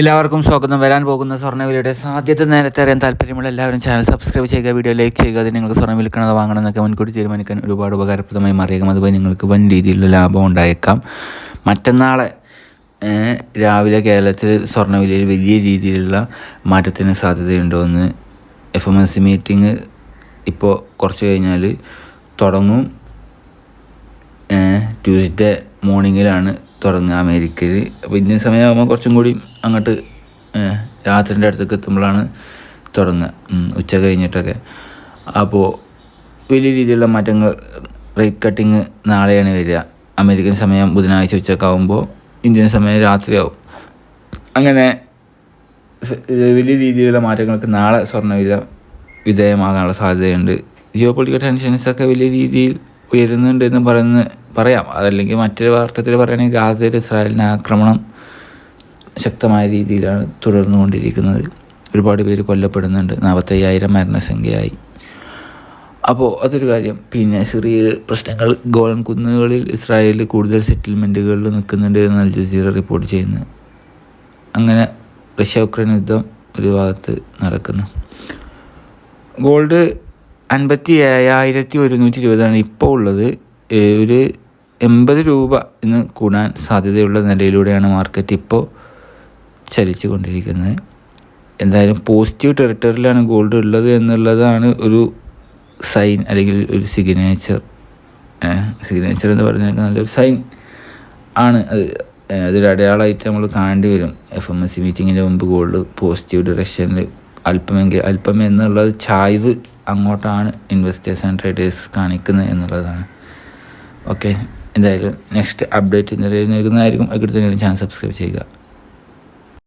എല്ലാവർക്കും സ്വാഗതം. വരാൻ പോകുന്ന സ്വർണവിലയുടെ സാധ്യത നേരത്തെ അറിയാൻ താല്പര്യമുള്ള എല്ലാവരും ചാനൽ സബ്സ്ക്രൈബ് ചെയ്യുക വീഡിയോ ലൈക്ക് ചെയ്യുക. അത് നിങ്ങൾക്ക് സ്വർണം വിൽക്കണത് വാങ്ങണം എന്നൊക്കെ മുൻകൂട്ടി തീരുമാനിക്കാൻ ഒരുപാട് ഉപകാരപ്രദമായി മാറിയേക്കാം. അതുപോലെ നിങ്ങൾക്ക് വൻ രീതിയിലുള്ള ലാഭം ഉണ്ടായേക്കാം. മറ്റന്നാളെ രാവിലെ കേരളത്തിൽ സ്വർണവിലയിൽ വലിയ രീതിയിലുള്ള മാറ്റത്തിന് സാധ്യതയുണ്ടോ എന്ന് F M S C meeting ഇപ്പോൾ കുറച്ച് കഴിഞ്ഞാൽ തുടങ്ങും ട്യൂസ്ഡേ മോർണിംഗിലാണ് തുടങ്ങുക അമേരിക്കയിൽ അപ്പോൾ ഇന്ത്യൻ സമയമാകുമ്പോൾ കുറച്ചും കൂടി അങ്ങോട്ട് രാത്രിന്റെ അടുത്തേക്ക് എത്തുമ്പോഴാണ് തുടങ്ങുക. ഉച്ച കഴിഞ്ഞിട്ടൊക്കെ. അപ്പോൾ വലിയ രീതിയിലുള്ള മാറ്റങ്ങൾ റേറ്റ് കട്ടിങ് നാളെയാണ് വരിക. അമേരിക്കൻ സമയം ബുധനാഴ്ച ഉച്ചക്കാവുമ്പോൾ ഇന്ത്യൻ സമയം രാത്രിയാവും. അങ്ങനെ വലിയ രീതിയിലുള്ള മാറ്റങ്ങൾക്ക് നാളെ സ്വർണവില വിധേയമാകാനുള്ള സാധ്യതയുണ്ട്. ജിയോ പൊളിറ്റിക്കൽ ടെൻഷൻസൊക്കെ വലിയ രീതിയിൽ ഉയരുന്നുണ്ട് എന്ന് പറയുന്ന പറയാം. അതല്ലെങ്കിൽ മറ്റൊരു വാർത്തത്തിൽ പറയുകയാണെങ്കിൽ ഗാസയിൽ ഇസ്രായേലിന്റെ ആക്രമണം ശക്തമായ രീതിയിലാണ് തുടർന്നുകൊണ്ടിരിക്കുന്നത്. ഒരുപാട് പേര് കൊല്ലപ്പെടുന്നുണ്ട്. നാൽപ്പത്തയ്യായിരം മരണസംഖ്യയായി. അപ്പോൾ അതൊരു കാര്യം. പിന്നെ സിറിയയിൽ പ്രശ്നങ്ങൾ. ഗോളൻ കുന്നുകളിൽ ഇസ്രായേലിൽ കൂടുതൽ സെറ്റിൽമെന്റുകളിൽ നിൽക്കുന്നുണ്ട് എന്ന് അൽ ജസീറ റിപ്പോർട്ട് ചെയ്യുന്നു അങ്ങനെ റഷ്യ ഉക്രൈൻ യുദ്ധം ഒരു ഭാഗത്ത് നടക്കുന്നു. ഗോൾഡ് അൻപത്തി ഏഴായിരത്തി ഒരുന്നൂറ്റി ഇരുപതാണ് ഇപ്പോൾ ഉള്ളത്. ഒരു എൺപത് രൂപ ഇന്ന് കൂടാൻ സാധ്യതയുള്ള നിലയിലൂടെയാണ് മാർക്കറ്റ് ഇപ്പോൾ ചലിച്ചു കൊണ്ടിരിക്കുന്നത് എന്തായാലും പോസിറ്റീവ് ടെറിട്ടറിയിലാണ് ഗോൾഡ് ഉള്ളത് എന്നുള്ളതാണ് ഒരു സൈൻ അല്ലെങ്കിൽ ഒരു സിഗ്നേച്ചർ സിഗ്നേച്ചർ എന്ന് പറഞ്ഞാൽ നല്ലൊരു സൈൻ ആണ്. അത് അതൊരു അടയാളമായിട്ട് നമ്മൾ കാണേണ്ടി വരും. എഫ് എം എസ് സി മീറ്റിങ്ങിന്റെ മുമ്പ് ഗോൾഡ് പോസിറ്റീവ് ഡയറക്ഷനിൽ അല്പമെങ്കിൽ അല്പം എന്നുള്ളത് ചായ്വ് അങ്ങോട്ടാണ് ഇൻവെസ്റ്റേഴ്സ് ആൻഡ് ട്രേഡേഴ്സ് കാണിക്കുന്നത് എന്നുള്ളതാണ്. ഓക്കെ എന്തായാലും നെക്സ്റ്റ് അപ്ഡേറ്റ് നിലയിൽ നൽകുന്നതായിരിക്കും അതിൽ തന്നെ ചാനൽ സബ്സ്ക്രൈബ് ചെയ്യുക.